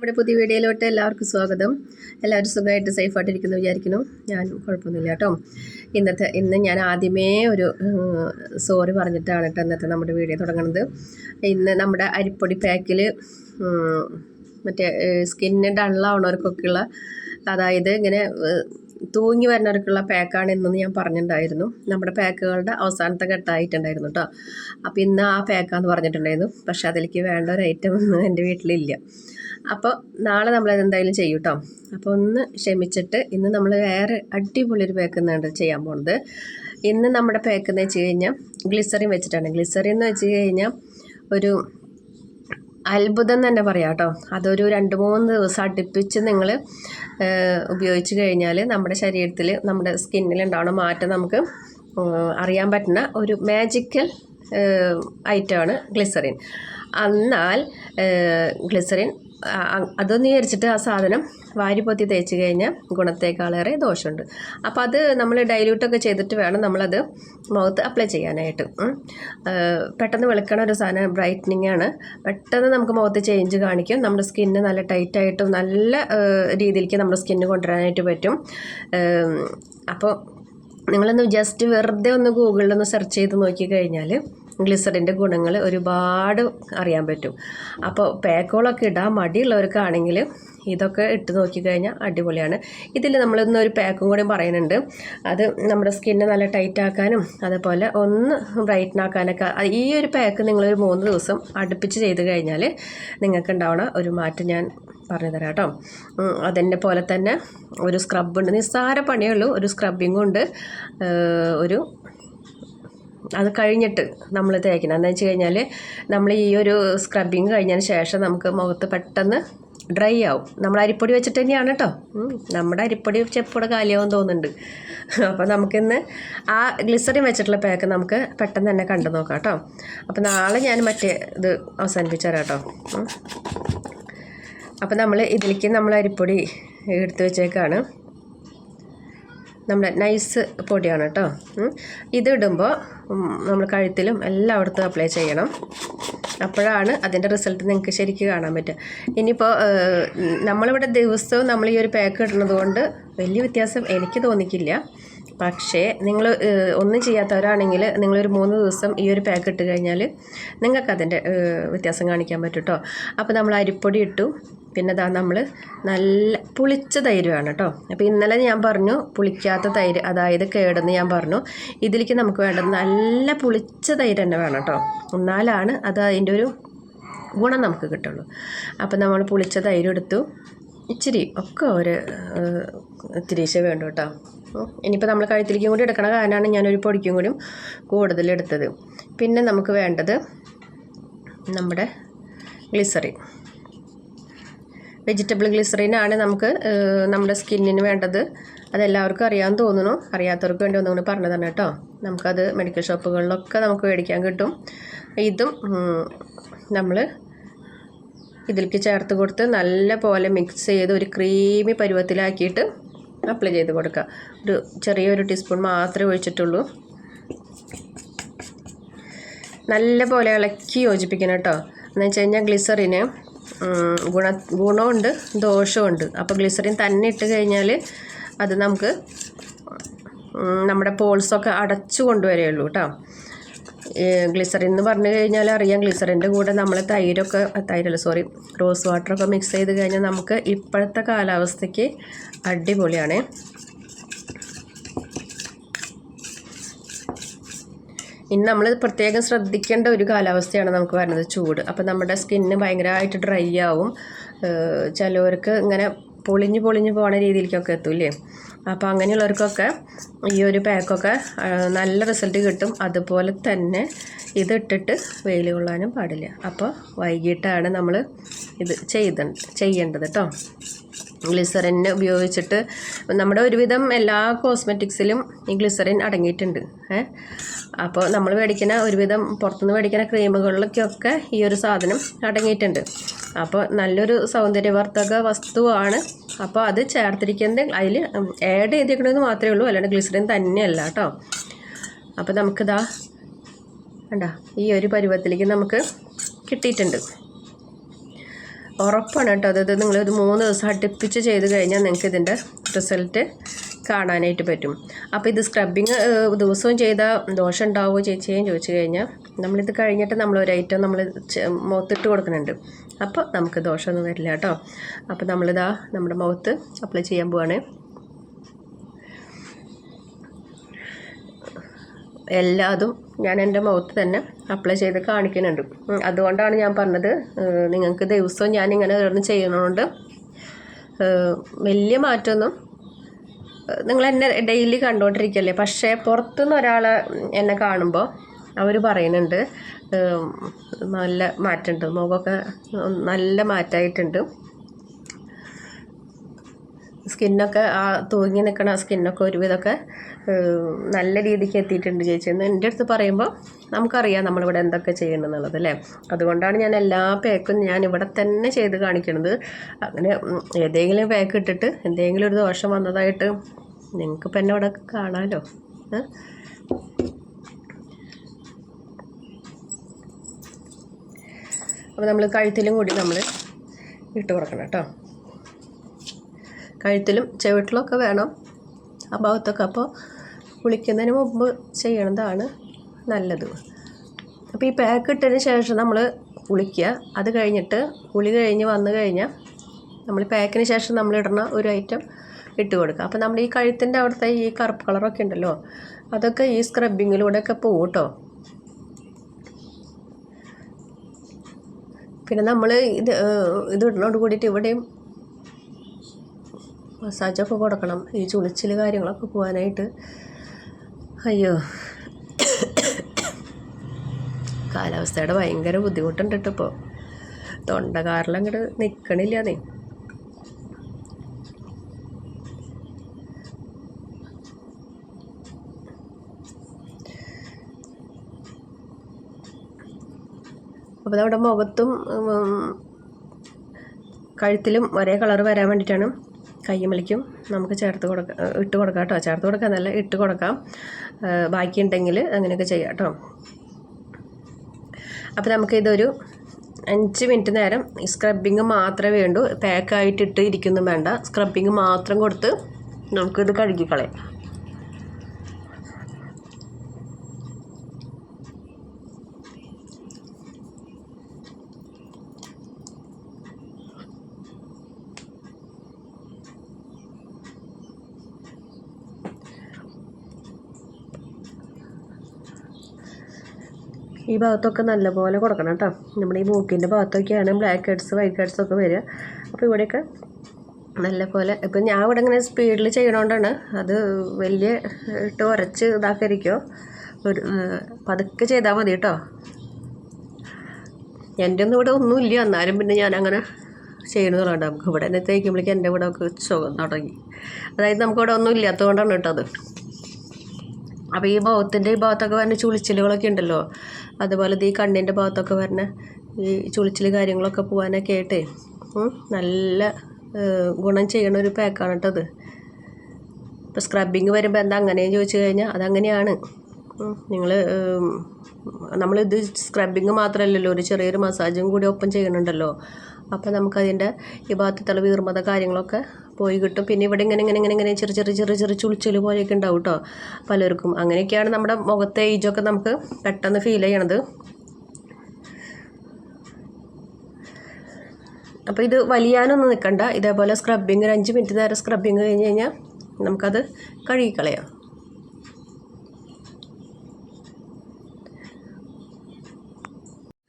നമ്മുടെ പുതിയ വീഡിയോയിലോട്ട് എല്ലാവർക്കും സ്വാഗതം. എല്ലാവരും സുഖമായിട്ട് സേഫായിട്ടിരിക്കുന്നു വിചാരിക്കുന്നു. ഞാൻ കുഴപ്പമൊന്നുമില്ല കേട്ടോ. ഇന്നത്തെ ഇന്ന് ഞാൻ ആദ്യമേ ഒരു സോറി പറഞ്ഞിട്ടാണ് കേട്ടോ ഇന്നത്തെ നമ്മുടെ വീഡിയോ തുടങ്ങുന്നത്. ഇന്ന് നമ്മുടെ അരിപ്പൊടി പാക്കിൽ മറ്റേ സ്കിന്ന് ഡള്ളാവണവർക്കൊക്കെയുള്ള അതായത് ഇങ്ങനെ തൂങ്ങി വരുന്നവർക്കുള്ള പാക്കാണ് ഇന്നെന്ന് ഞാൻ പറഞ്ഞിട്ടുണ്ടായിരുന്നു. നമ്മുടെ പാക്കുകളുടെ അവസാനത്തെ ഘട്ടമായിട്ടുണ്ടായിരുന്നു കേട്ടോ അപ്പോൾ ഇന്ന് ആ പാക്കാന്ന് പറഞ്ഞിട്ടുണ്ടായിരുന്നു. പക്ഷേ അതിലേക്ക് വേണ്ട ഒരു ഐറ്റം ഒന്നും എന്റെ വീട്ടിലില്ല. അപ്പോൾ നാളെ നമ്മൾ എന്തായാലും ചെയ്യും കേട്ടോ അപ്പോൾ ഒന്ന് ക്ഷമിച്ചിട്ട് ഇന്ന് നമ്മൾ വേറെ അടിപൊളി ഒരു പാക്ക് എന്നാണ് ചെയ്യാൻ പോകുന്നത് ഇന്ന് നമ്മുടെ പാക്ക് എന്ന് വെച്ച് കഴിഞ്ഞാൽ ഗ്ലിസറിൻ വെച്ചിട്ടാണ്. ഗ്ലിസറിൻ എന്ന് വെച്ച് കഴിഞ്ഞാൽ ഒരു അത്ഭുതം തന്നെ പറയാം കേട്ടോ. അതൊരു രണ്ട് മൂന്ന് ദിവസം അടുപ്പിച്ച് നിങ്ങൾ ഉപയോഗിച്ച് കഴിഞ്ഞാൽ നമ്മുടെ ശരീരത്തിൽ നമ്മുടെ സ്കിന്നിൽ ഉണ്ടാവുന്ന മാറ്റം നമുക്ക് അറിയാൻ പറ്റുന്ന ഒരു മാജിക്കൽ ഐറ്റമാണ് ഗ്ലിസറിൻ എന്നാൽ ഗ്ലിസറിൻ അതൊന്ന് വിചാരിച്ചിട്ട് ആ സാധനം വാരിപ്പൊത്തി തേച്ച് കഴിഞ്ഞാൽ ഗുണത്തേക്കാളേറെ ദോഷമുണ്ട്. അപ്പോൾ അത് നമ്മൾ ഡൈല്യൂട്ടൊക്കെ ചെയ്തിട്ട് വേണം നമ്മളത് മുഖത്ത് അപ്ലൈ ചെയ്യാനായിട്ട്. പെട്ടെന്ന് വെളുക്കണ ഒരു സാധനം ബ്രൈറ്റനിങ് ആണ്. പെട്ടെന്ന് നമുക്ക് മുഖത്ത് ചേഞ്ച് കാണിക്കും. നമ്മുടെ സ്കിന്ന് നല്ല ടൈറ്റായിട്ടും നല്ല രീതിയിലേക്ക് നമ്മുടെ സ്കിന്ന് കൊണ്ടുവരാനായിട്ട് പറ്റും. അപ്പോൾ നിങ്ങളൊന്ന് ജസ്റ്റ് വെറുതെ ഒന്ന് ഗൂഗിളിലൊന്ന് സെർച്ച് ചെയ്ത് നോക്കി കഴിഞ്ഞാൽ ഗ്ലിസറിന്റെ ഗുണങ്ങൾ ഒരുപാട് അറിയാൻ പറ്റും. അപ്പോൾ പേക്കോളൊക്കെ ഇടാൻ മടിയുള്ളവർക്കാണെങ്കിൽ ഇതൊക്കെ ഇട്ട് നോക്കിക്കഴിഞ്ഞാൽ അടിപൊളിയാണ്. ഇതിൽ നമ്മളിന്ന് ഒരു പാക്കും കൂടി പറയുന്നുണ്ട്. അത് നമ്മുടെ സ്കിന്നെ നല്ല ടൈറ്റ് ആക്കാനും അതുപോലെ ഒന്ന് ബ്രൈറ്റൻ ആക്കാനൊക്കെ ഈ ഒരു പാക്ക് നിങ്ങളൊരു മൂന്ന് ദിവസം അടുപ്പിച്ച് ചെയ്ത് കഴിഞ്ഞാൽ നിങ്ങൾക്ക് ഉണ്ടാവണ ഒരു മാറ്റം ഞാൻ പറഞ്ഞു തരാം കേട്ടോ. അതിന്റെ പോലെ തന്നെ ഒരു സ്ക്രബ് ഉണ്ട്. നിസ്സാര പണിയേ ഉള്ളൂ. ഒരു സ്ക്രബിങ്ങും ഉണ്ട്. ഒരു അത് കഴിഞ്ഞിട്ട് നമ്മൾ തേക്കണം. എന്താ വെച്ച് കഴിഞ്ഞാൽ നമ്മൾ ഈ ഒരു സ്ക്രബിങ് കഴിഞ്ഞതിന് ശേഷം നമുക്ക് മുഖത്ത് പെട്ടെന്ന് ഡ്രൈ ആവും. നമ്മൾ അരിപ്പൊടി വെച്ചിട്ട് തന്നെയാണ് കേട്ടോ നമ്മുടെ അരിപ്പൊടി ചെപ്പോടെ കാലിയാവും തോന്നുന്നുണ്ട്. അപ്പോൾ നമുക്കിന്ന് ആ ഗ്ലിസറിൻ വെച്ചിട്ടുള്ള പാക്ക് നമുക്ക് പെട്ടെന്ന് തന്നെ കണ്ടു നോക്കാം കേട്ടോ അപ്പോൾ നാളെ ഞാൻ മറ്റേ ഇത് അവസാനിപ്പിച്ചു തരാം കേട്ടോ അപ്പോൾ നമ്മൾ ഇതിലേക്ക് നമ്മൾ അരിപ്പൊടി എടുത്ത് വെച്ചേക്കാണ്. നമ്മുടെ നൈസ് പൊടിയാണ് കേട്ടോ. ഇതിടുമ്പോൾ നമ്മൾ കഴുത്തിലും എല്ലായിടത്തും അപ്ലൈ ചെയ്യണം. അപ്പോഴാണ് അതിന്റെ റിസൾട്ട് നിങ്ങൾക്ക് ശരിക്കും കാണാൻ പറ്റുക. ഇനിയിപ്പോൾ നമ്മളിവിടെ ദിവസവും നമ്മൾ ഈ ഒരു പാക്ക് ഇടുന്നത് കൊണ്ട് വലിയ വ്യത്യാസം എനിക്ക് തോന്നിക്കില്ല. പക്ഷേ നിങ്ങൾ ഒന്നും ചെയ്യാത്തവരാണെങ്കിൽ നിങ്ങളൊരു മൂന്ന് ദിവസം ഈ ഒരു പാക്ക് ഇട്ട് കഴിഞ്ഞാൽ നിങ്ങൾക്ക് അതിന്റെ വ്യത്യാസം കാണിക്കാൻ പറ്റും കേട്ടോ അപ്പോൾ നമ്മൾ അരിപ്പൊടി ഇട്ടു. പിന്നെ ദാ നമ്മൾ നല്ല പുളിച്ച തൈര് വേണം കേട്ടോ അപ്പോൾ ഇന്നലെ ഞാൻ പറഞ്ഞു പുളിക്കാത്ത തൈര് അതായത് കേടെന്ന് ഞാൻ പറഞ്ഞു. ഇതിലേക്ക് നമുക്ക് വേണ്ടത് നല്ല പുളിച്ച തൈര് തന്നെ വേണം കേട്ടോ എന്നാലാണ് അത് അതിന്റെ ഒരു ഗുണം നമുക്ക് കിട്ടുള്ളൂ. അപ്പോൾ നമ്മൾ പുളിച്ച തൈര് എടുത്തു. ഇച്ചിരി ഒക്കെ ഒരു തിരീശ വേണ്ട കേട്ടോ. ഇനിയിപ്പോൾ നമ്മൾ കഴുത്തിലേക്കും കൂടി എടുക്കണ കാരണമാണ് ഞാനൊരു പൊടിക്കും കൂടി കൂടുതൽ എടുത്തത്. പിന്നെ നമുക്ക് വേണ്ടത് നമ്മുടെ ഗ്ലിസറിൻ വെജിറ്റബിൾ ഗ്ലിസറിനാണ് നമുക്ക് നമ്മുടെ സ്കിന്നിന് വേണ്ടത്. അതെല്ലാവർക്കും അറിയാമെന്ന് തോന്നുന്നു. അറിയാത്തവർക്ക് വേണ്ടി ഒന്നുകൂടി പറഞ്ഞു തന്നെ കേട്ടോ. നമുക്കത് മെഡിക്കൽ ഷോപ്പുകളിലൊക്കെ നമുക്ക് മേടിക്കാൻ കിട്ടും. ഇതും നമ്മൾ ഇതിലേക്ക് ചേർത്ത് കൊടുത്ത് നല്ല പോലെ മിക്സ് ചെയ്ത് ഒരു ക്രീമി പരുവത്തിലാക്കിയിട്ട് അപ്ലൈ ചെയ്ത് കൊടുക്കുക. ഒരു ചെറിയൊരു ടീസ്പൂൺ മാത്രമേ ഒഴിച്ചിട്ടുള്ളൂ. നല്ല പോലെ ഇളക്കി യോജിപ്പിക്കണം കേട്ടോ. എന്ന് വെച്ച് കഴിഞ്ഞാൽ ഗ്ലിസറിന് ഗുണ ഗുണമുണ്ട് ദോഷമുണ്ട് അപ്പോൾ ഗ്ലിസറിൻ തന്നെ ഇട്ട് കഴിഞ്ഞാൽ അത് നമുക്ക് നമ്മുടെ പോൾസൊക്കെ അടച്ചു കൊണ്ടുവരികയുള്ളൂ കേട്ടോ. ഗ്ലിസറിൻ എന്ന് പറഞ്ഞു കഴിഞ്ഞാൽ അറിയാം. ഗ്ലിസറിന്റെ കൂടെ നമ്മൾ തൈരൊക്കെ തൈരല്ല സോറി റോസ് വാട്ടറൊക്കെ മിക്സ് ചെയ്ത് കഴിഞ്ഞാൽ നമുക്ക് ഇപ്പോഴത്തെ കാലാവസ്ഥയ്ക്ക് അടിപൊളിയാണ്. ഇനി നമ്മൾ പ്രത്യേകം ശ്രദ്ധിക്കേണ്ട ഒരു കാലാവസ്ഥയാണ് നമുക്ക് വരുന്നത് ചൂട്. അപ്പോൾ നമ്മുടെ സ്കിന്ന് ഭയങ്കരമായിട്ട് ഡ്രൈ ആവും. ചിലവർക്ക് ഇങ്ങനെ പൊളിഞ്ഞ് പൊളിഞ്ഞ് പോണ രീതിയിലേക്കൊക്കെ എത്തൂലേ അപ്പോൾ അങ്ങനെയുള്ളവർക്കൊക്കെ ഈ ഒരു പാക്കൊക്കെ നല്ല റിസൾട്ട് കിട്ടും. അതുപോലെ തന്നെ ഇതിട്ടിട്ട് വെയിൽ കൊള്ളാനും പാടില്ല. അപ്പോൾ വൈകിട്ടാണ് നമ്മൾ ഇത് ചെയ്ത ചെയ്യേണ്ടത് കേട്ടോ ഗ്ലിസറിൻ ഉപയോഗിച്ചിട്ട് നമ്മുടെ ഒരുവിധം എല്ലാ കോസ്മെറ്റിക്സിലും ഈ ഗ്ലിസറിൻ അടങ്ങിയിട്ടുണ്ട്. അപ്പോൾ നമ്മൾ മേടിക്കുന്ന ഒരുവിധം പുറത്തുനിന്ന് മേടിക്കുന്ന ക്രീമുകളിലൊക്കെ ഈ ഒരു സാധനം അടങ്ങിയിട്ടുണ്ട്. അപ്പോൾ നല്ലൊരു സൗന്ദര്യവർദ്ധക വസ്തുവാണ് അപ്പോൾ അത് ചേർത്തിരിക്കുന്നത് അതിൽ ആഡ് ചെയ്തിരിക്കണമെന്ന് മാത്രമേ ഉള്ളൂ. അല്ലാണ്ട് ഗ്ലിസറിൻ തന്നെയല്ല കേട്ടോ. അപ്പോൾ നമുക്കിതാ വേണ്ട ഈ ഒരു പരുവത്തിലേക്ക് നമുക്ക് കിട്ടിയിട്ടുണ്ട്. ഉറപ്പാണ് കേട്ടോ അതായത് നിങ്ങൾ ഇത് മൂന്ന് ദിവസം അടുപ്പിച്ച് ചെയ്ത് കഴിഞ്ഞാൽ നിങ്ങൾക്ക് ഇതിന്റെ റിസൾട്ട് കാണാനായിട്ട് പറ്റും. അപ്പോൾ ഇത് സ്ക്രബിങ് ദിവസവും ചെയ്താൽ ദോഷം ഉണ്ടാവുമോ ചേച്ചിയും ചോദിച്ചു കഴിഞ്ഞാൽ നമ്മളിത് കഴിഞ്ഞിട്ട് നമ്മൾ ഒരു ഐറ്റം നമ്മൾ മുഖത്തിട്ട് കൊടുക്കുന്നുണ്ട്. അപ്പോൾ നമുക്ക് ദോഷമൊന്നും വരില്ല കേട്ടോ. അപ്പോൾ നമ്മളിതാ നമ്മുടെ മുഖത്ത് അപ്ലൈ ചെയ്യാൻ പോവാണ്. എല്ലാതും ഞാൻ എന്റെ മുഖത്ത് തന്നെ അപ്ലൈ ചെയ്ത് കാണിക്കുന്നുണ്ട്. അതുകൊണ്ടാണ് ഞാൻ പറഞ്ഞത് നിങ്ങൾക്ക് ദിവസവും ഞാൻ ഇങ്ങനെ ഓരോന്ന് ചെയ്യുന്നതുകൊണ്ട് വലിയ മാറ്റമൊന്നും നിങ്ങൾ എന്നെ ഡെയിലി കണ്ടുകൊണ്ടിരിക്കല്ലേ പക്ഷേ പുറത്തുനിന്ന് ഒരാൾ എന്നെ കാണുമ്പോൾ അവർ പറയുന്നുണ്ട് നല്ല മാറ്റമുണ്ട്. മുഖമൊക്കെ നല്ല മാറ്റമായിട്ടുണ്ട്. സ്കിന്നൊക്കെ ആ തൂങ്ങി നിൽക്കണ സ്കിന്നൊക്കെ ഒരുവിധമൊക്കെ നല്ല രീതിക്ക് എത്തിയിട്ടുണ്ട് ചേച്ചി. എന്ന് എന്റെ അടുത്ത് പറയുമ്പോൾ നമുക്കറിയാം നമ്മളിവിടെ എന്തൊക്കെ ചെയ്യണമെന്നുള്ളത് അല്ലേ? അതുകൊണ്ടാണ് ഞാൻ എല്ലാ പാക്കും ഞാൻ ഇവിടെ തന്നെ ചെയ്ത് കാണിക്കണത്. അങ്ങനെ ഏതെങ്കിലും പാക്ക് ഇട്ടിട്ട് എന്തെങ്കിലും ഒരു ദോഷം വന്നതായിട്ട് നിങ്ങൾക്കിപ്പോൾ എന്നെ ഇവിടെ കാണാമല്ലോ അപ്പോൾ നമ്മൾ കഴുത്തിലും കൂടി നമ്മൾ ഇട്ട് കൊടുക്കണം കേട്ടോ. കഴുത്തിലും ചെവിട്ടിലൊക്കെ വേണം. ആ ഭാഗത്തൊക്കെ അപ്പോൾ കുളിക്കുന്നതിന് മുമ്പ് ചെയ്യണതാണ് നല്ലത്. അപ്പോൾ ഈ പാക്ക് ഇട്ടതിന് ശേഷം നമ്മൾ കുളിക്കുക. അത് കഴിഞ്ഞിട്ട് കുളി കഴിഞ്ഞ് വന്നു കഴിഞ്ഞാൽ നമ്മൾ പാക്കിന് ശേഷം നമ്മൾ ഇടുന്ന ഒരു ഐറ്റം ഇട്ട് കൊടുക്കുക. അപ്പോൾ നമ്മൾ ഈ കഴുത്തിന്റെ അവിടുത്തെ ഈ കറുപ്പ് കളറൊക്കെ ഉണ്ടല്ലോ അതൊക്കെ ഈ സ്ക്രബിങ്ങിലൂടെയൊക്കെ പോകും കേട്ടോ. പിന്നെ നമ്മൾ ഇത് ഇത് ഇടുന്നതോട് കൂടിയിട്ട് ഇവിടെയും മസാജൊക്കെ കൊടുക്കണം. ഈ ചുളിച്ചിൽ കാര്യങ്ങളൊക്കെ പോകാനായിട്ട് അയ്യോ. കാലാവസ്ഥയുടെ ഭയങ്കര ബുദ്ധിമുട്ടുണ്ട് കേട്ടോ ഇപ്പോൾ തൊണ്ടകാറിലും അങ്ങോട്ട് നിൽക്കണില്ല നീ. അപ്പോൾ നമ്മുടെ മുഖത്തും കഴുത്തിലും ഒരേ കളർ വരാൻ വേണ്ടിയിട്ടാണ് കയ്യുമലിക്കും നമുക്ക് ചേർത്ത് കൊടുക്കാം ഇട്ട് കൊടുക്കാം കേട്ടോ. ചേർത്ത് കൊടുക്കാൻ നല്ല ഇട്ട് കൊടുക്കാം. ബാക്കി ഉണ്ടെങ്കിൽ അങ്ങനെയൊക്കെ ചെയ്യാം കേട്ടോ. അപ്പോൾ നമുക്കിതൊരു അഞ്ച് മിനിറ്റ് നേരം സ്ക്രബിങ് മാത്രമേ വേണ്ടൂ. പാക്കായിട്ടിട്ട് ഇരിക്കുന്നു വേണ്ട. സ്ക്രബിങ് മാത്രം കൊടുത്ത് നമുക്കിത് കഴുകിക്കളയാം. ഭാഗത്തൊക്കെ നല്ലപോലെ കൊടുക്കണം കേട്ടോ. നമ്മുടെ ഈ മൂക്കിന്റെ ഭാഗത്തൊക്കെയാണ് ബ്ലാക്ക് ഹെഡ്സ് വൈറ്റ് ഹെഡ്സ് ഒക്കെ വരിക. അപ്പോൾ ഇവിടെയൊക്കെ നല്ലപോലെ ഇപ്പം ഞാൻ ഇവിടെ ഇങ്ങനെ സ്പീഡിൽ ചെയ്യണോണ്ടാണ് അത് വലിയ ഇട്ട് ഉരച്ച് ഇതാക്കരിക്കോ ഒരു പതുക്കെ ചെയ്താൽ മതി കേട്ടോ. എന്റെ ഒന്നും ഇവിടെ ഒന്നുമില്ല എന്നാലും പിന്നെ ഞാൻ അങ്ങനെ ചെയ്യണമെന്നുള്ളതാണ് നമുക്ക് ഇവിടെ തന്നെ തേക്കുമ്പോഴേക്കും എന്റെ ഇവിടെ ഒക്കെ സുഖം തുടങ്ങി. അതായത് നമുക്കിവിടെ ഒന്നും ഇല്ലാത്തതുകൊണ്ടാണ് കേട്ടോ അത്. അപ്പോൾ ഈ മുഖത്തിന്റെ ഈ ഭാഗത്തൊക്കെ വരുന്ന ചുളിച്ചിലുകളൊക്കെ ഉണ്ടല്ലോ. അതുപോലെ ഈ കണ്ണിന്റെ ഭാഗത്തൊക്കെ വരുന്ന ഈ ചുളിച്ചിൽ കാര്യങ്ങളൊക്കെ പോകാനൊക്കെ ആയിട്ടേ നല്ല ഗുണം ചെയ്യണ ഒരു പാക്കാണ് കേട്ടോ അത്. ഇപ്പോൾ സ്ക്രബിങ് വരുമ്പോൾ എന്താ അങ്ങനെയും ചോദിച്ചു കഴിഞ്ഞാൽ അതങ്ങനെയാണ്. നിങ്ങൾ നമ്മളിത് സ്ക്രബിങ് മാത്രമല്ലല്ലോ ഒരു ചെറിയൊരു മസാജും കൂടി ഒപ്പം ചെയ്യണുണ്ടല്ലോ. അപ്പോൾ നമുക്കതിന്റെ ഈ ഭാഗത്തുള്ള വീർമത കാര്യങ്ങളൊക്കെ പോയി കിട്ടും. പിന്നെ ഇവിടെ ഇങ്ങനെ ഇങ്ങനെ ഇങ്ങനെ ഇങ്ങനെ ചെറിയ ചെറിയ ചെറിയ ചെറിയ ചുളിച്ചൽ പോലെയൊക്കെ ഉണ്ടാവും കേട്ടോ പലർക്കും. അങ്ങനെയൊക്കെയാണ് നമ്മുടെ മുഖത്തെ ഏജൊക്കെ നമുക്ക് പെട്ടെന്ന് ഫീൽ ചെയ്യണത്. അപ്പോൾ ഇത് വലിയാനൊന്നും നിൽക്കണ്ട ഇതേപോലെ സ്ക്രബിങ് ഒരു അഞ്ച് മിനിറ്റ് നേരം സ്ക്രബിങ് കഴിഞ്ഞ് കഴിഞ്ഞാൽ നമുക്കത് കഴുകിക്കളയാം.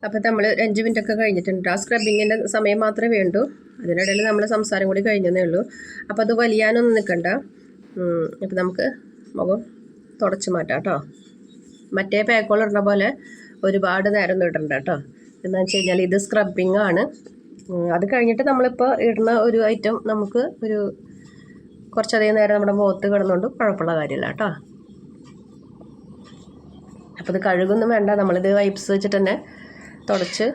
അപ്പോൾ നമ്മൾ അഞ്ച് മിനിറ്റ് ഒക്കെ കഴിഞ്ഞിട്ടുണ്ട്. ആ സ്ക്രബിങ്ങിന്റെ സമയം മാത്രമേ വേണ്ടൂ. അതിനിടയിൽ നമ്മൾ സംസാരം കൂടി കഴിഞ്ഞതേ ഉള്ളൂ. അപ്പോൾ അത് വലിയാനൊന്നും നിൽക്കണ്ട അപ്പോൾ നമുക്ക് മുഖം തുടച്ച് മാറ്റാം കേട്ടോ. മറ്റേ പാക്കോൾ ഇടുന്ന പോലെ ഒരുപാട് നേരം ഒന്നും ഇടണ്ട കേട്ടോ. എന്താണെന്ന് വെച്ച് കഴിഞ്ഞാൽ ഇത് സ്ക്രബിങ് ആണ്. അത് കഴിഞ്ഞിട്ട് നമ്മളിപ്പോൾ ഇടുന്ന ഒരു ഐറ്റം നമുക്ക് ഒരു കുറച്ചധികം നേരം നമ്മുടെ മുഖത്ത് കിടന്നുകൊണ്ട് കുഴപ്പമുള്ള കാര്യമില്ല കേട്ടോ. അപ്പോൾ ഇത് കഴുകൊന്നും വേണ്ട. നമ്മളിത് വൈപ്സ് വെച്ചിട്ട് തന്നെ തുടച്ച്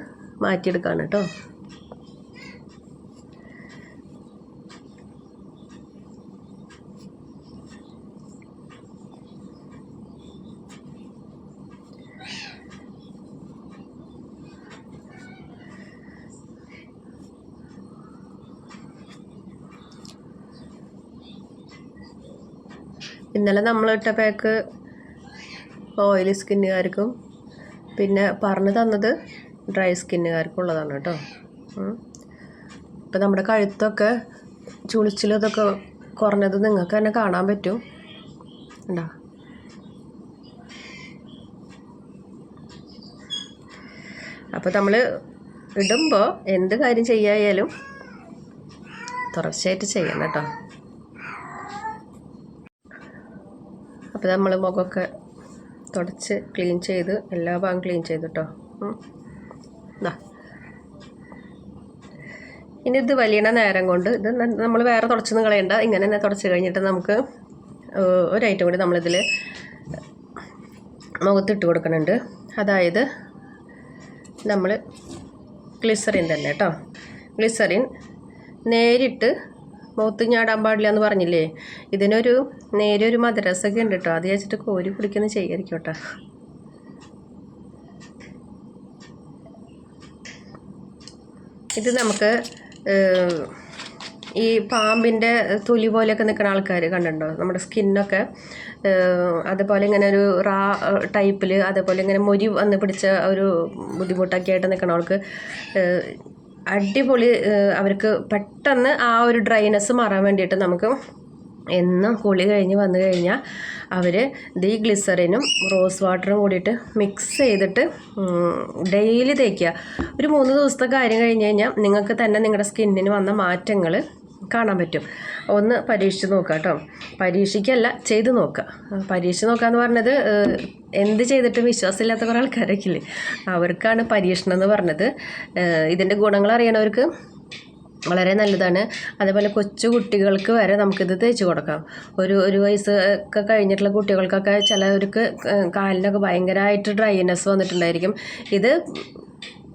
മാറ്റിയെടുക്കാണ് കേട്ടോ. ഇന്നലെ നമ്മളിട്ട പാക്ക് ഓയിലി സ്കിന്നുകാർക്കും പിന്നെ പറഞ്ഞു തന്നത് ഡ്രൈ സ്കിന്നുകാർക്കുള്ളതാണ് കേട്ടോ. ഇപ്പം നമ്മുടെ കഴുത്തൊക്കെ ചുളിച്ചിലും ഇതൊക്കെ കുറഞ്ഞത് നിങ്ങൾക്ക് തന്നെ കാണാൻ പറ്റും. ഉണ്ടോ അപ്പോൾ നമ്മൾ ഇടുമ്പോൾ എന്ത് കാര്യം ചെയ്യായാലും തുടർച്ചയായിട്ട് ചെയ്യണം കേട്ടോ. അപ്പോൾ നമ്മൾ മുഖമൊക്കെ തുടച്ച് ക്ലീൻ ചെയ്ത് എല്ലാ ഭാഗം ക്ലീൻ ചെയ്ത് കേട്ടോ ഇതാ ഇനി ഇത് വലിയണ നേരം കൊണ്ട് ഇത് നമ്മൾ വേറെ തുടച്ചൊന്നും കളയണ്ട. ഇങ്ങനെ തന്നെ തുടച്ച് കഴിഞ്ഞിട്ട് നമുക്ക് ഒരു ഐറ്റം കൂടി നമ്മളിതിൽ മുഖത്തിട്ട് കൊടുക്കുന്നുണ്ട് അതായത് നമ്മൾ ഗ്ലിസറിൻ തന്നെ കേട്ടോ ഗ്ലിസറിൻ നേരിട്ട് മുഖത്ത് ഞാടാൻ പാടില്ല എന്ന് പറഞ്ഞില്ലേ? ഇതിനൊരു നേരെ ഒരു മദ്രസൊക്കെ ഉണ്ട് കേട്ടോ അത് വെച്ചിട്ട് കോരി കുടിക്കുന്ന ചെയ്യായിരിക്കും കേട്ടോ ഇത് നമുക്ക് ഈ പാമ്പിന്റെ തൊലി പോലെയൊക്കെ നിൽക്കുന്ന ആൾക്കാർ കണ്ടിട്ടുണ്ടോ? നമ്മുടെ സ്കിന്നൊക്കെ അതുപോലെ ഇങ്ങനെ ഒരു റാ ടൈപ്പിൽ അതേപോലെ ഇങ്ങനെ മൊരി വന്ന് പിടിച്ച ഒരു ബുദ്ധിമുട്ടൊക്കെ ആയിട്ട് നിൽക്കുന്ന ആൾക്ക് അടിപൊളി അവർക്ക് പെട്ടെന്ന് ആ ഒരു ഡ്രൈനെസ് മാറാൻ വേണ്ടിയിട്ട് നമുക്ക് എന്നും കുളി കഴിഞ്ഞ് വന്നു കഴിഞ്ഞാൽ അവർ ഈ ഗ്ലിസറിനും റോസ് വാട്ടറും കൂടിയിട്ട് മിക്സ് ചെയ്തിട്ട് ഡെയിലി തേക്കുക ഒരു മൂന്ന് ദിവസത്തെ കാര്യം കഴിഞ്ഞ് കഴിഞ്ഞാൽ നിങ്ങൾക്ക് തന്നെ നിങ്ങളുടെ സ്കിന്നിന് വന്ന മാറ്റങ്ങൾ കാണാൻ പറ്റും. ഒന്ന് പരീക്ഷിച്ച് നോക്കുക കേട്ടോ പരീക്ഷിക്കല്ല ചെയ്ത് നോക്കുക പരീക്ഷിച്ച് നോക്കുക എന്ന് പറഞ്ഞത് എന്ത് ചെയ്തിട്ടും വിശ്വാസമില്ലാത്ത കുറേ ആൾക്കാരൊക്കെ ഇല്ലേ? അവർക്കാണ് പരീക്ഷണം എന്ന് പറഞ്ഞത്. ഇതിന്റെ ഗുണങ്ങൾ അറിയണവർക്ക് വളരെ നല്ലതാണ്. അതേപോലെ കൊച്ചു കുട്ടികൾക്ക് വരെ നമുക്കിത് തേച്ച് കൊടുക്കാം. ഒരു ഒരു വയസ്സ് ഒക്കെ കഴിഞ്ഞിട്ടുള്ള കുട്ടികൾക്കൊക്കെ ചിലവർക്ക് കാലിനൊക്കെ ഭയങ്കരമായിട്ട് ഡ്രൈനെസ് വന്നിട്ടുണ്ടായിരിക്കും. ഇത്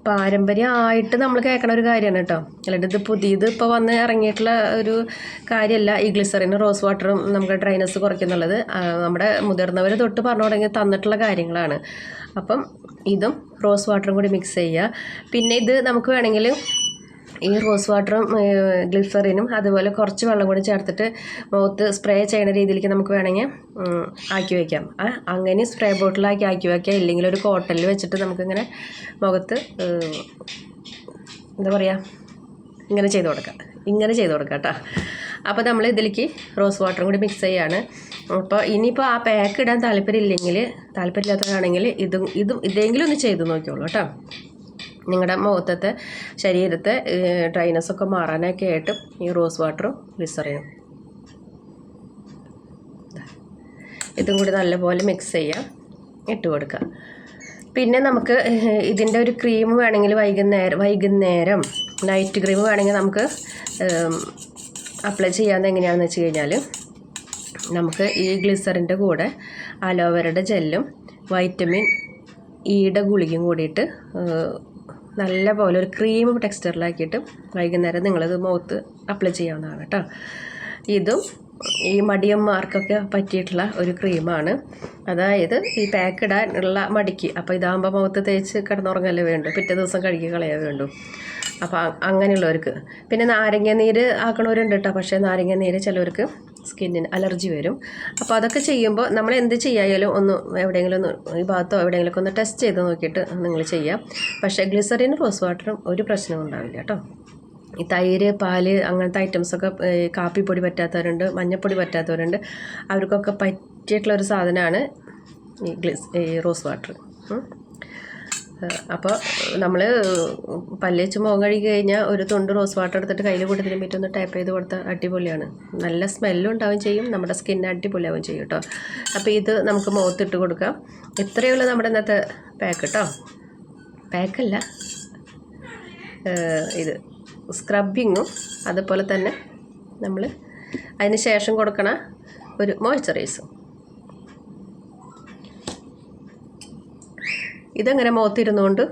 പാരമ്പര്യമായിട്ട് നമ്മൾ കേൾക്കണ ഒരു കാര്യമാണ് കേട്ടോ. അല്ലാണ്ട് ഇത് പുതിയത് ഇപ്പോൾ വന്ന് ഇറങ്ങിയിട്ടുള്ള ഒരു കാര്യമല്ല. ഈ ഗ്ലിസറിനും റോസ് വാട്ടറും നമുക്ക് ഡ്രൈനസ് കുറയ്ക്കുന്നുള്ളത്. നമ്മുടെ മുതിർന്നവർ തൊട്ട് പറഞ്ഞു തുടങ്ങി തന്നിട്ടുള്ള കാര്യങ്ങളാണ്. അപ്പം ഇതും റോസ് വാട്ടറും കൂടി മിക്സ് ചെയ്യുക. പിന്നെ ഇത് നമുക്ക് വേണമെങ്കിൽ ഈ റോസ് വാട്ടറും ഗ്ലിസറിനും അതുപോലെ കുറച്ച് വെള്ളം കൂടി ചേർത്തിട്ട് മുഖത്ത് സ്പ്രേ ചെയ്യുന്ന രീതിയിലേക്ക് നമുക്ക് വേണമെങ്കിൽ ആക്കി വയ്ക്കാം അങ്ങനെ സ്പ്രേ ബോട്ടിലാക്കി ആക്കി വയ്ക്കാം ഇല്ലെങ്കിൽ ഒരു കോട്ടലിൽ വെച്ചിട്ട് നമുക്കിങ്ങനെ മുഖത്ത് എന്താ പറയുക ഇങ്ങനെ ചെയ്ത് കൊടുക്കാം. ഇങ്ങനെ ചെയ്ത് കൊടുക്കാം കേട്ടോ. അപ്പോൾ നമ്മൾ ഇതിലേക്ക് റോസ് വാട്ടറും കൂടി മിക്സ് ചെയ്യാണ്. അപ്പോൾ ഇനിയിപ്പോൾ ആ പാക്ക് ഇടാൻ താല്പര്യമില്ലെങ്കിൽ താല്പര്യമില്ലാത്തതാണെങ്കിൽ ഇതും ഇതും ഇതെങ്കിലും ഒന്ന് ചെയ്ത് നോക്കിയോളൂ കേട്ടോ. നിങ്ങളുടെ മുഖത്തത്തെ ശരീരത്തെ ഡ്രൈനസ് ഒക്കെ മാറാനൊക്കെ ആയിട്ട് ഈ റോസ് വാട്ടറും ഗ്ലിസറിനും. ഇതും കൂടി നല്ലപോലെ മിക്സ് ചെയ്യാം ഇട്ട് കൊടുക്കുക പിന്നെ നമുക്ക് ഇതിന്റെ ഒരു ക്രീം വേണമെങ്കിൽ വൈകുന്നേരം വൈകുന്നേരം നൈറ്റ് ക്രീം വേണമെങ്കിൽ നമുക്ക് അപ്ലൈ ചെയ്യാമെന്ന് എങ്ങനെയാണെന്ന് വെച്ച് കഴിഞ്ഞാൽ നമുക്ക് ഈ ഗ്ലിസറിന്റെ കൂടെ അലോവേരയുടെ ജെല്ലും വൈറ്റമിൻ ഇയുടെ ഗുളികയും കൂടിയിട്ട് നല്ല പോലെ ഒരു ക്രീം ടെക്സ്ചറിലാക്കിയിട്ട് വൈകുന്നേരം നിങ്ങളത് മുഖത്ത് അപ്ലൈ ചെയ്യാവുന്നതാണ് കേട്ടോ. ഇതും ഈ മടിയന്മാർക്കൊക്കെ പറ്റിയിട്ടുള്ള ഒരു ക്രീമാണ് അതായത് ഈ പാക്ക് ഇടാനുള്ള മടിക്ക്. അപ്പോൾ ഇതാകുമ്പോൾ മുഖത്ത് തേച്ച് കിടന്നുറങ്ങല്ലേ വേണ്ടു. പിറ്റേ ദിവസം കഴുകി കളയാൻ വേണ്ടു. അപ്പോൾ അങ്ങനെയുള്ളവർക്ക്. പിന്നെ നാരങ്ങ നീര് ആക്കണവരുണ്ട് കേട്ടോ. പക്ഷേ നാരങ്ങ നീര് ചിലവർക്ക് സ്കിന്നിന് അലർജി വരും. അപ്പോൾ അതൊക്കെ ചെയ്യുമ്പോൾ നമ്മൾ എന്ത് ചെയ്യായാലും ഒന്ന് എവിടെയെങ്കിലും ഒന്ന് ഈ ഭാഗത്തോ എവിടെയെങ്കിലുമൊക്കെ ഒന്ന് ടെസ്റ്റ് ചെയ്ത് നോക്കിയിട്ട് നിങ്ങൾ ചെയ്യാം. പക്ഷേ ഗ്ലിസറിനും റോസ് വാട്ടറും ഒരു പ്രശ്നവും ഉണ്ടാവില്ല കേട്ടോ. ഈ തൈര് പാൽ അങ്ങനത്തെ ഐറ്റംസൊക്കെ കാപ്പിപ്പൊടി പറ്റാത്തവരുണ്ട് മഞ്ഞപ്പൊടി പറ്റാത്തവരുണ്ട്. അവർക്കൊക്കെ പറ്റിയിട്ടുള്ള ഒരു സാധനമാണ് ഈ ഗ്ലിസ് ഈ റോസ് വാട്ടർ അപ്പോൾ നമ്മൾ പല്ലേച്ച് മുഖം കഴുകി കഴിഞ്ഞാൽ ഒരു തൊണ്ട് റോസ് വാട്ടർ എടുത്തിട്ട് കയ്യിൽ കൂട്ടി പറ്റുന്ന ടാപ്പ് ചെയ്ത് കൊടുത്താൽ അടിപൊളിയാണ്. നല്ല സ്മെല്ലും ഉണ്ടാവുകയും ചെയ്യും നമ്മുടെ സ്കിൻ അടിപൊളിയാവും ചെയ്യും കേട്ടോ അപ്പോൾ ഇത് നമുക്ക് മുഖത്തിട്ട് കൊടുക്കാം. ഇത്രയേ ഉള്ളൂ നമ്മുടെ ഇന്നത്തെ പാക്ക് കേട്ടോ പാക്കല്ല ഇത് സ്ക്രബിങ്ങും അതുപോലെ തന്നെ നമ്മൾ അതിന് ശേഷം കൊടുക്കണ ഒരു മോയ്സ്ചറൈസും ഇതങ്ങനെ മുഖത്തിരുന്നുകൊണ്ട്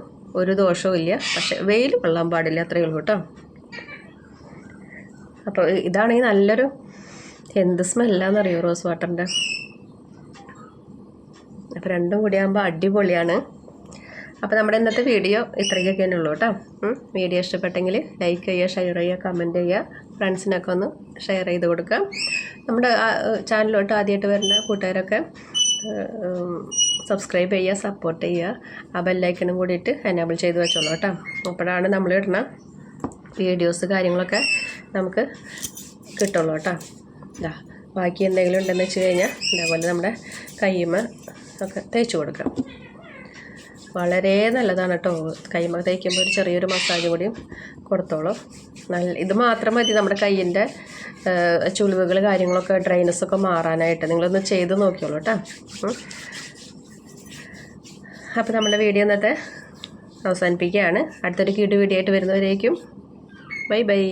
ഒരു ദോഷവും ഇല്ല. പക്ഷെ വെയിൽ കൊള്ളാൻ പാടില്ല അത്രയേ ഉള്ളൂ കേട്ടോ. അപ്പോൾ ഇതാണെങ്കിൽ നല്ലൊരു എന്ത് സ്മെല്ലാന്നറിയോ റോസ് വാട്ടറിന്റെ? അപ്പോൾ രണ്ടും കൂടി ആകുമ്പോൾ അടിപൊളിയാണ്. അപ്പോൾ നമ്മുടെ ഇന്നത്തെ വീഡിയോ ഇത്രയൊക്കെ തന്നെ ഉള്ളൂ കേട്ടോ. വീഡിയോ ഇഷ്ടപ്പെട്ടെങ്കിൽ ലൈക്ക് ചെയ്യുക ഷെയർ ചെയ്യുക കമന്റ് ചെയ്യുക ഫ്രണ്ട്സിനൊക്കെ ഒന്ന് ഷെയർ ചെയ്ത് കൊടുക്കുക. നമ്മുടെ ചാനലിലോട്ട് ആദ്യമായിട്ട് വരുന്ന കൂട്ടുകാരൊക്കെ സബ്സ്ക്രൈബ് ചെയ്യുക സപ്പോർട്ട് ചെയ്യുക. ആ ബെല്ലൈക്കണും കൂടിയിട്ട് എനേബിൾ ചെയ്ത് വെച്ചോളൂ കേട്ടോ. അപ്പോഴാണ് നമ്മൾ ഇടുന്ന വീഡിയോസ് കാര്യങ്ങളൊക്കെ നമുക്ക് കിട്ടുള്ളൂ കേട്ടോ. ഇതാ ബാക്കി എന്തെങ്കിലും ഉണ്ടെന്ന് വെച്ച് കഴിഞ്ഞാൽ ഇതേപോലെ നമ്മുടെ കയ്യുമ്മ ഒക്കെ തേച്ച് കൊടുക്കാം. വളരെ നല്ലതാണ് കേട്ടോ. കൈമ തേക്കുമ്പോൾ ഒരു ചെറിയൊരു മസാജ് കൂടി കൊടുത്തോളൂ. നല്ല ഇത് മാത്രം മതി നമ്മുടെ കയ്യിന്റെ ചുളിവുകൾ കാര്യങ്ങളൊക്കെ ഡ്രൈനസ് ഒക്കെ മാറാനായിട്ട്. നിങ്ങളൊന്ന് ചെയ്ത് നോക്കിയോളൂ കേട്ടോ. അപ്പോൾ നമ്മുടെ വീഡിയോ ഇന്നത്തെ അവസാനിപ്പിക്കുകയാണ്. അടുത്തൊരു ക്യൂട്ട് വീഡിയോ ആയിട്ട് വരുന്നവരേക്കും. Bye bye.